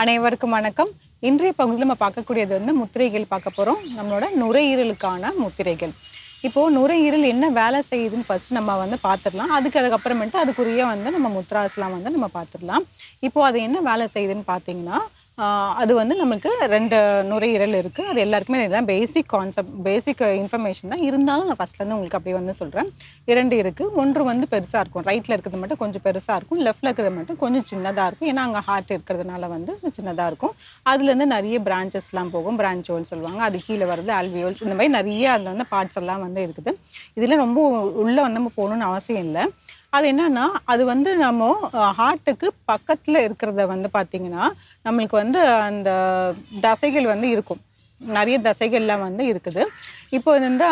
அனைவருக்கும் வணக்கம். இன்றைய பகுதியில் நம்ம பார்க்கக்கூடியது வந்து முத்திரைகள் பார்க்க போகிறோம் நம்மளோட நுரையீரலுக்கான முத்திரைகள். இப்போது நுரையீரல் என்ன வேலை செய்யுதுன்னு ஃபஸ்ட்டு நம்ம வந்து பார்த்துடலாம். அதுக்கு அதுக்கப்புறமேட்டு அதுக்குரிய வந்து நம்ம முத்ராஸ்லாம் வந்து நம்ம பார்த்துடலாம். இப்போது அது என்ன வேலை செய்யுதுன்னு பார்த்தீங்கன்னா அது வந்து நம்மளுக்கு ரெண்டு நுரையீரல் இருக்குது அது எல்லாருக்குமே இதெல்லாம் பேசிக் கான்செப்ட் பேசிக் இன்ஃபர்மேஷன் தான். இருந்தாலும் நான் ஃபஸ்ட்லேருந்து உங்களுக்கு அப்படியே வந்து சொல்கிறேன் இரண்டு இருக்குது ஒன்று வந்து பெருசாக இருக்கும். ரைட்டில் இருக்கிறது மட்டும் கொஞ்சம் பெருசாக இருக்கும். லெஃப்ட்டில் இருக்கிறது மட்டும் கொஞ்சம் சின்னதாக இருக்கும். ஏன்னா அங்கே ஹார்ட் இருக்கிறதுனால வந்து சின்னதாக இருக்கும். அதுலேருந்து நிறைய பிரான்ச்சஸ்லாம் போகும். பிரான்ச்சோல்ஸ் சொல்லுவாங்க. அது கீழே வருது அல்வியோல்ஸ் இந்த மாதிரி நிறைய அதில் வந்து பார்ட்ஸ் எல்லாம் வந்து இருக்குது. இதில் ரொம்ப உள்ளே வந்து நம்ம போகணுன்னு அவசியம் இல்லை. அது என்னன்னா அது வந்து நம்ம ஹார்ட்டுக்கு பக்கத்தில் இருக்கிறத வந்து பார்த்தீங்கன்னா நம்மளுக்கு வந்து அந்த தசைகள் வந்து இருக்கும். நிறைய தசைகள்லாம் வந்து இருக்குது. இப்போ வந்து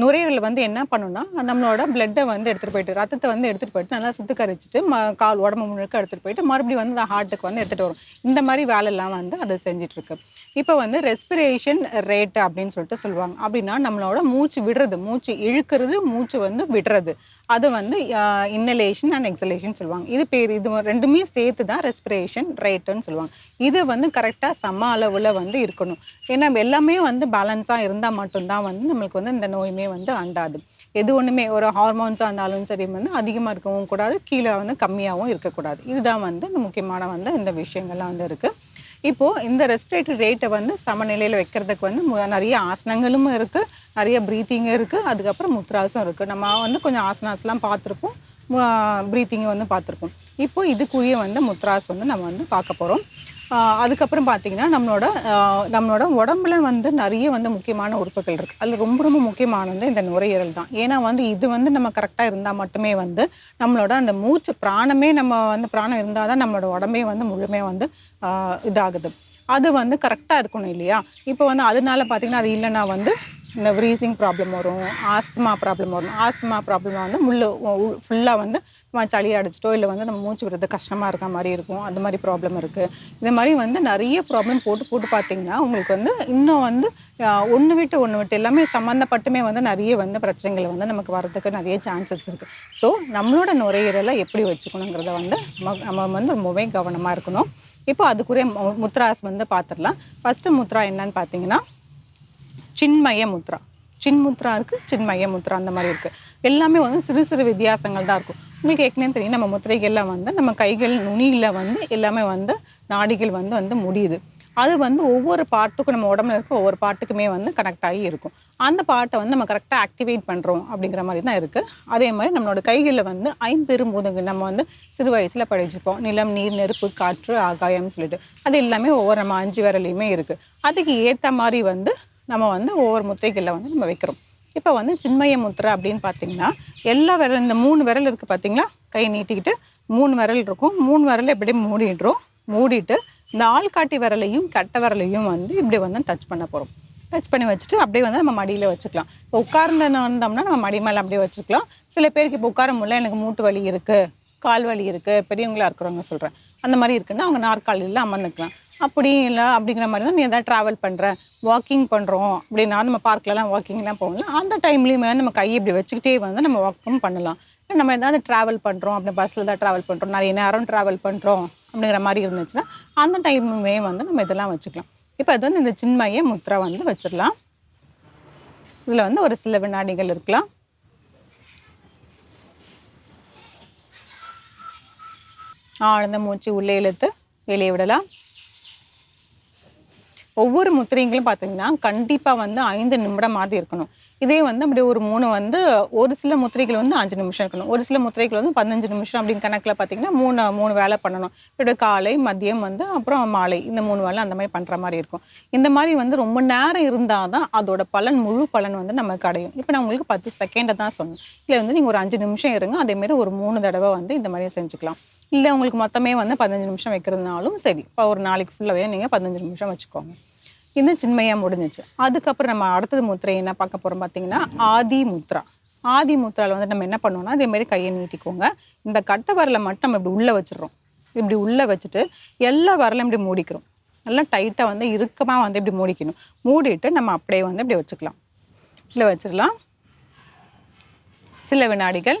நுரையீரல் வந்து என்ன பண்ணுன்னா நம்மளோட பிளட்டை வந்து எடுத்துகிட்டு போயிட்டு ரத்தத்தை வந்து எடுத்துகிட்டு போயிட்டு நல்லா சுத்திகரிச்சுட்டு ம கால் உடம்பு முழுக்க எடுத்துகிட்டு போயிட்டு மறுபடியும் வந்து அந்த ஹார்ட்டுக்கு வந்து எடுத்துகிட்டு வரும். இந்த மாதிரி வேலையெல்லாம் வந்து அது செஞ்சிட்ருக்கு. இப்போ வந்து ரெஸ்பிரேஷன் ரேட்டு அப்படின்னு சொல்லிட்டு சொல்லுவாங்க. அப்படின்னா நம்மளோட மூச்சு விடுறது மூச்சு இழுக்கிறது மூச்சு வந்து விடுறது. அது வந்து இன்னலேஷன் அண்ட் எக்ஸலேஷன் சொல்லுவாங்க. இது பேர் இது ரெண்டுமே சேர்த்து தான் ரெஸ்பிரேஷன் ரேட்டுன்னு சொல்லுவாங்க. இது வந்து கரெக்டாக சம அளவில் வந்து இருக்கணும். ஏன்னா எல்லாமே வந்து பேலன்ஸாக இருந்தால் மட்டும்தான் வந்து நம்மளுக்கு வந்து இந்த நோயுமே வந்து அண்டாது. எது ஒன்றுமே ஒரு ஹார்மோன்ஸாக இருந்தாலும் சரி வந்து அதிகமாக இருக்கவும் கூடாது கீழே வந்து கம்மியாகவும் இருக்கக்கூடாது. இதுதான் வந்து இந்த முக்கியமான வந்து இந்த விஷயங்கள்லாம் வந்து இருக்குது இப்போது இந்த ரெஸ்பிரேட்டரி ரேட்டை வந்து சமநிலையில் வைக்கிறதுக்கு வந்து நிறைய ஆசனங்களும் இருக்குது நிறைய ப்ரீத்திங்கும் இருக்குது அதுக்கப்புறம் முத்ராஸும் இருக்குது நம்ம வந்து கொஞ்சம் ஆசனாஸ்லாம் பார்த்துருப்போம் ப்ரீத்திங்கை வந்து பார்த்துருப்போம். இப்போ இதுக்குரிய வந்து முத்ராஸ் வந்து நம்ம வந்து பார்க்க போகிறோம் அதுக்கப்புறம் பார்த்தீங்கன்னா நம்மளோட நம்மளோட உடம்புல வந்து நிறைய வந்து முக்கியமான உறுப்புகள் இருக்குது அதில் ரொம்ப ரொம்ப முக்கியமானது இந்த நுரையீரல் தான். ஏன்னா வந்து இது வந்து நம்ம கரெக்டாக இருந்தால் மட்டுமே வந்து நம்மளோட அந்த மூச்சு பிராணமே நம்ம வந்து பிராணம் இருந்தால் தான் நம்மளோட உடம்பே வந்து முழுமையாக வந்து இதாகுது. அது வந்து கரெக்டாக இருக்கணும் இல்லையா? இப்போ வந்து அதனால பார்த்தீங்கன்னா அது இல்லைன்னா வந்து இந்த ப்ரீசிங் ப்ராப்ளம் வரும் ஆஸ்துமா ப்ராப்ளம் வரும். ஆஸ்துமா ப்ராப்ளம் வந்து முள்ளு ஃபுல்லாக வந்து நம்ம சளி அடிச்சிட்டோ இல்லை வந்து நம்ம மூச்சு விடுறது கஷ்டமாக இருக்க மாதிரி இருக்கும். அந்த மாதிரி ப்ராப்ளம் இருக்குது இந்த மாதிரி வந்து நிறைய ப்ராப்ளம் போட்டு போட்டு பார்த்தீங்கன்னா உங்களுக்கு வந்து இன்னும் வந்து ஒன்று விட்டு ஒன்று விட்டு எல்லாமே சம்மந்தப்பட்டுமே வந்து நிறைய வந்து பிரச்சனைகள் வந்து நமக்கு வரதுக்கு நிறைய சான்சஸ் இருக்குது ஸோ நம்மளோட நுரையீரலை எப்படி வச்சுக்கணுங்கிறத வந்து நம்ம நம்ம வந்து ரொம்பவே கவனமாக இருக்கணும். இப்போ அதுக்குரிய மு- முத்ராஸ் வந்து பார்த்துடலாம் ஃபஸ்ட்டு முத்ரா என்னன்னு பார்த்தீங்கன்னா சின்மய முத்ரா சின்முத்ரா இருக்குது சின்மய முத்ரா அந்த மாதிரி இருக்குது எல்லாமே வந்து சிறு சிறு வித்தியாசங்கள் தான் இருக்கும். உங்களுக்கு ஏற்கனவே தெரியும் நம்ம முத்திரைகள்லாம் வந்து நம்ம கைகள் நுனியில் வந்து எல்லாமே வந்து நாடிகள் வந்து வந்து முடியுது. அது வந்து ஒவ்வொரு பாட்டுக்கும் நம்ம உடம்புல இருக்க ஒவ்வொரு பாட்டுக்குமே வந்து கனெக்ட் ஆகி இருக்கும். அந்த பாட்டை வந்து நம்ம கரெக்டாக ஆக்டிவேட் பண்ணுறோம் அப்படிங்கிற மாதிரி தான் இருக்குது அதே மாதிரி நம்மளோட கைகளில் வந்து ஐம்பெரும்பூதங்கள் நம்ம வந்து சிறு வயசில் படிச்சுப்போம் நிலம் நீர் நெருப்பு காற்று ஆகாயம்னு சொல்லிட்டு. அது எல்லாமே ஒவ்வொரு நம்ம அஞ்சு விரலையுமே இருக்குது அதுக்கு ஏற்ற மாதிரி வந்து நம்ம வந்து ஒவ்வொரு முத்திரைகளில் வந்து நம்ம வைக்கிறோம். இப்போ வந்து சின்மய முத்திரை அப்படின்னு பார்த்தீங்கன்னா எல்லா விரல் இந்த மூணு விரல் இருக்குது பார்த்தீங்களா கை நீட்டிக்கிட்டு மூணு விரல் இருக்கும். மூணு விரல் எப்படி மூடிடுறோம். மூடிட்டு இந்த ஆள்காட்டி விரலையும் கட்டை விரலையும் வந்து இப்படி வந்து டச் பண்ண போகிறோம் டச் பண்ணி வச்சுட்டு அப்படியே வந்து நம்ம மடியில் வச்சுக்கலாம். இப்போ உட்கார்ந்து வந்தோம்னா நம்ம மடி மேலே அப்படியே வச்சுக்கலாம். சில பேருக்கு இப்போ உட்கார முடியல எனக்கு மூட்டு வலி இருக்குது கால் வலி இருக்குது பெரியவங்களா இருக்கிறவங்க சொல்கிறேன் அந்த மாதிரி இருக்குன்னா அவங்க நாற்காலியில் அமர்ந்துக்கலாம். அப்படி இல்லை அப்படிங்கிற மாதிரி தான் நீ எதாவது ட்ராவல் பண்ணுற வாக்கிங் பண்ணுறோம் அப்படின்னா நம்ம பார்க்லலாம் வாக்கிங்லாம் போகலாம் அந்த டைம்லேயுமே நம்ம கையை இப்படி வச்சுக்கிட்டே வந்து நம்ம வாக்கும் பண்ணலாம். நம்ம எதாவது ட்ராவல் பண்ணுறோம் அப்படி பஸ்ஸில் தான் ட்ராவல் பண்ணுறோம் நிறைய நேரம் ட்ராவல் பண்ணுறோம் அப்படிங்கிற மாதிரி இருந்துச்சுன்னா அந்த டைமுமே வந்து நம்ம இதெல்லாம் வச்சுக்கலாம். இப்போ அது வந்து இந்த சின்மய முத்ரா வந்து வச்சிடலாம். இதில் வந்து ஒரு சில வினாடிகள் இருக்கலாம். ஆழ்ந்த மூச்சு உள்ளே இழுத்து வெளியே விடலாம். ஒவ்வொரு முத்திரைங்களும் பார்த்தீங்கன்னா கண்டிப்பாக வந்து ஐந்து நிமிடம் மாதிரி இருக்கணும். இதே வந்து அப்படியே ஒரு மூணு வந்து ஒரு சில முத்திரைகள் வந்து அஞ்சு நிமிஷம் இருக்கணும். ஒரு சில முத்திரைகள் வந்து பதினஞ்சு நிமிஷம் அப்படின்னு கணக்கில் பார்த்தீங்கன்னா மூணு மூணு வேலை பண்ணணும். இப்போ காலை மதியம் வந்து அப்புறம் மாலை இந்த மூணு வேலை அந்த மாதிரி பண்ணுற மாதிரி இருக்கும். இந்த மாதிரி வந்து ரொம்ப நேரம் இருந்தால் தான் அதோட பலன் முழு பலன் வந்து நமக்கு அடையும். இப்போ நான் உங்களுக்கு பத்து செகண்டை தான் சொன்னேன். இல்லை வந்து நீங்கள் ஒரு அஞ்சு நிமிஷம் இருங்க. அதேமாரி ஒரு மூணு தடவை வந்து இந்த மாதிரி செஞ்சுக்கலாம். இல்லை உங்களுக்கு மொத்தமே வந்து பதினஞ்சு நிமிஷம் வைக்கிறதுனாலும் சரி. இப்போ ஒரு நாளைக்கு ஃபுல்லாகவே நீங்கள் பதினஞ்சு நிமிஷம் வச்சுக்கோங்க. இது சின்மையாக முடிஞ்சிச்சு. அதுக்கப்புறம் நம்ம அடுத்தது முத்திரை என்ன பார்க்க போகிறோம் பார்த்தீங்கன்னா ஆதி முத்ரா ஆதி முத்ராவில் வந்து நம்ம என்ன பண்ணுவோம்னா அதே கையை நீட்டிக்கோங்க. இந்த கட்டை வரலை மட்டும் நம்ம இப்படி உள்ளே வச்சிடுறோம். இப்படி உள்ளே வச்சுட்டு எல்லா வரலையும் இப்படி மூடிக்கிறோம். நல்லா டைட்டாக வந்து இறுக்கமாக வந்து இப்படி மூடிக்கணும். மூடிட்டு நம்ம அப்படியே வந்து இப்படி வச்சுக்கலாம். இல்லை வச்சிடலாம். சில வினாடிகள்.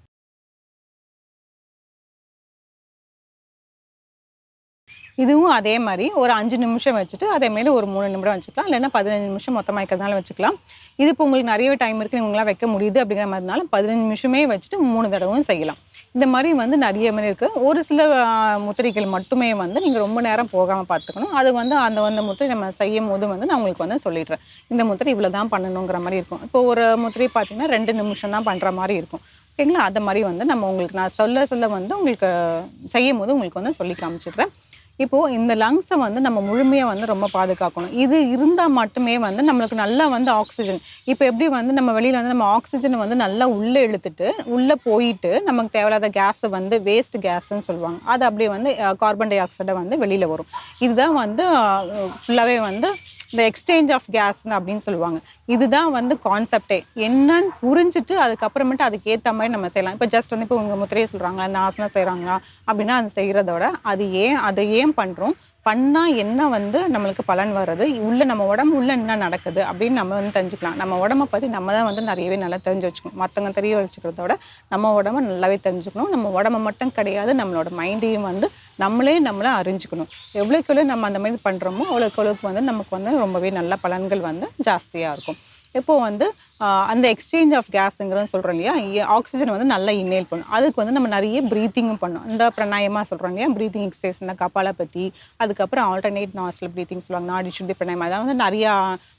இதுவும் அதே மாதிரி ஒரு அஞ்சு நிமிஷம் வச்சுட்டு அதேமாரி ஒரு மூணு நிமிடம் வச்சுக்கலாம். இல்லைன்னா பதினஞ்சு நிமிஷம் மொத்தமாக இருக்கிறதுனால வச்சுக்கலாம். இது இப்போ உங்களுக்கு நிறைய டைம் இருக்குது உங்களால் வைக்க முடியுது அப்படிங்கிற மாதிரினால பதினஞ்சு நிமிஷமே வச்சுட்டு மூணு தடவும் செய்யலாம். இந்த மாதிரி வந்து நிறைய மாதிரி இருக்குது ஒரு சில முத்திரைகள் மட்டுமே வந்து நீங்கள் ரொம்ப நேரம் போகாமல் பார்த்துக்கணும். அது வந்து அந்த அந்த முத்திரை நம்ம செய்யும் போது வந்து நான் உங்களுக்கு வந்து சொல்லிடுறேன். இந்த முத்திரை இவ்வளோ தான் பண்ணணுங்கிற மாதிரி இருக்கும். இப்போ ஒரு முத்திரை பார்த்தீங்கன்னா ரெண்டு நிமிஷம் தான் பண்ணுற மாதிரி இருக்கும். ஓகேங்களா அதை மாதிரி வந்து நம்ம உங்களுக்கு நான் சொல்ல சொல்ல வந்து உங்களுக்கு செய்யும் போது உங்களுக்கு வந்து சொல்லி காமிச்சிடுறேன். இப்போது இந்த லங்ஸை வந்து நம்ம முழுமையாக வந்து ரொம்ப பாதுகாக்கணும். இது இருந்தால் மட்டுமே வந்து நம்மளுக்கு நல்லா வந்து ஆக்சிஜன் இப்போ எப்படி வந்து நம்ம வெளியில் வந்து நம்ம ஆக்சிஜனை வந்து நல்லா உள்ளே இழுத்துட்டு உள்ளே போயிட்டு நமக்கு தேவையில்லாத கேஸை வந்து வேஸ்ட் கேஸ்ன்னு சொல்லுவாங்க. அது அப்படியே வந்து கார்பன் டை ஆக்சைடை வந்து வெளியில் வரும். இதுதான் வந்து ஃபுல்லாகவே வந்து இந்த எக்ஸ்சேஞ்ச் ஆஃப் கேஸ்னு அப்படின்னு சொல்லுவாங்க. இதுதான் வந்து கான்செப்டே என்னன்னு புரிஞ்சுட்டு அதுக்கப்புறமேட்டு அதுக்கு ஏற்ற மாதிரி நம்ம செய்யலாம். இப்போ ஜஸ்ட் வந்து இப்போ உங்கள் முத்திரையை சொல்கிறாங்க இந்த ஆசனம் செய்கிறாங்களா அப்படின்னா அது செய்கிறதோட அது ஏன் அதை ஏன் பண்ணுறோம் பண்ணால் என்ன வந்து நம்மளுக்கு பலன் வர்றது? உள்ள நம்ம உடம்பு உள்ள என்ன நடக்குது? அப்படின்னு நம்ம வந்து தெரிஞ்சுக்கலாம். நம்ம உடம்ப பற்றி நம்ம தான் வந்து நிறையவே நல்லா தெரிஞ்சு வச்சுக்கணும். மற்றவங்க தெரிய வச்சுக்கிறதோட நம்ம உடம்ப நல்லாவே தெரிஞ்சுக்கணும். நம்ம உடம்ப மட்டும் கிடையாது நம்மளோட மைண்டையும் வந்து நம்மளே நம்மளை அறிஞ்சுக்கணும். எவ்வளோக்கு எவ்வளோ நம்ம அந்த மாதிரி பண்ணுறோமோ அவ்வளோக்கு அவ்வளோக்கு வந்து நமக்கு வந்து ரொம்பவே நல்ல பலன்கள் வந்து ஜாஸ்தியாக இருக்கும். இப்போ வந்து அந்த எக்ஸ்சேஞ்ச் ஆஃப் கேஸுங்கிறது சொல்கிறோம் இல்லையா? ஆக்சிஜன் வந்து நல்லா இன்னேல் பண்ணும். அதுக்கு வந்து நம்ம நிறைய ப்ரீத்திங்கும் பண்ணோம். இந்த பிரணாயமாக சொல்கிறோம் இல்லையா? ப்ரீத்திங் எக்ஸசைஸ் இந்த கப்பாலை பற்றி அதுக்கப்புறம் ஆல்டர்னேட் நாஸ்டல் ப்ரீத்திங் சொல்லுவாங்க. நாடி சுத்தி பிரணாயம். அதாவது வந்து நிறையா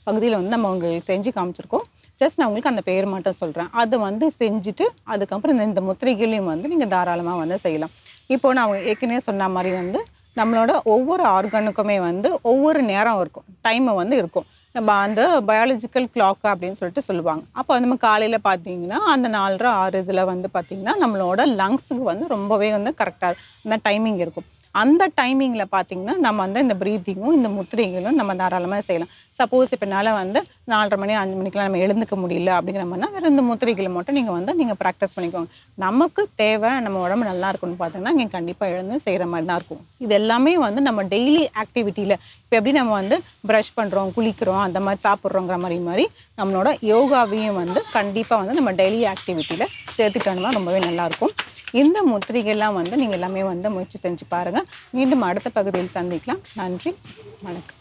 பகுதியில் வந்து நம்ம உங்களுக்கு செஞ்சு காமிச்சிருக்கோம். ஜஸ்ட் நான் உங்களுக்கு அந்த பேர் மட்டும் சொல்கிறேன் அதை வந்து செஞ்சுட்டு அதுக்கப்புறம் இந்த இந்த முத்திரைகளையும் வந்து நீங்கள் தாராளமாக வந்து செய்யலாம். இப்போ நான் ஏற்கனவே சொன்ன மாதிரி வந்து நம்மளோட ஒவ்வொரு ஆர்கனுக்குமே வந்து ஒவ்வொரு நேரம் இருக்கும். டைம் வந்து இருக்கும். நம்ம அந்த பயாலஜிக்கல் கிளாக் அப்படின்னு சொல்லிட்டு சொல்லுவாங்க. அப்போ நம்ம காலையில் பார்த்தீங்கன்னா அந்த நாலரை ஆறு இதில் வந்து பார்த்தீங்கன்னா நம்மளோட லங்ஸுக்கு வந்து ரொம்பவே வந்து கரெக்டாக அந்த டைமிங் இருக்கும். அந்த டைமிங்கில் பார்த்தீங்கன்னா நம்ம வந்து இந்த ப்ரீத்திங்கும் இந்த முத்திரைகளும் நம்ம தாராளமாக செய்யலாம். சப்போஸ் இப்போ என்னால் வந்து நாலரை மணி அஞ்சு மணிக்கெலாம் நம்ம எழுந்துக்க முடியல அப்படிங்கிற மாதிரினா வேறு இந்த முத்திரைகளை மட்டும் நீங்கள் வந்து நீங்கள் ப்ராக்டிஸ் பண்ணிக்கோங்க. நமக்கு தேவை நம்ம உடம்பு நல்லா இருக்கும்னு பார்த்தீங்கன்னா நீங்கள் கண்டிப்பாக எழுந்து செய்கிற மாதிரி தான் இருக்கும். இது எல்லாமே வந்து நம்ம டெய்லி ஆக்டிவிட்டியில் இப்போ எப்படி நம்ம வந்து ப்ரஷ் பண்ணுறோம் குளிக்கிறோம் அந்த மாதிரி சாப்பிட்றோங்கிற மாதிரி மாதிரி நம்மளோட யோகாவையும் வந்து கண்டிப்பாக வந்து நம்ம டெய்லி ஆக்டிவிட்டியில் சேர்த்துக்கணும்னா ரொம்பவே நல்லாயிருக்கும் இந்த முத்திரைகள்லாம் வந்து நீங்கள் எல்லாமே வந்து முயற்சி செஞ்சு பாருங்கள் மீண்டும் அடுத்த பகுதியில் சந்திக்கலாம். நன்றி. வணக்கம்.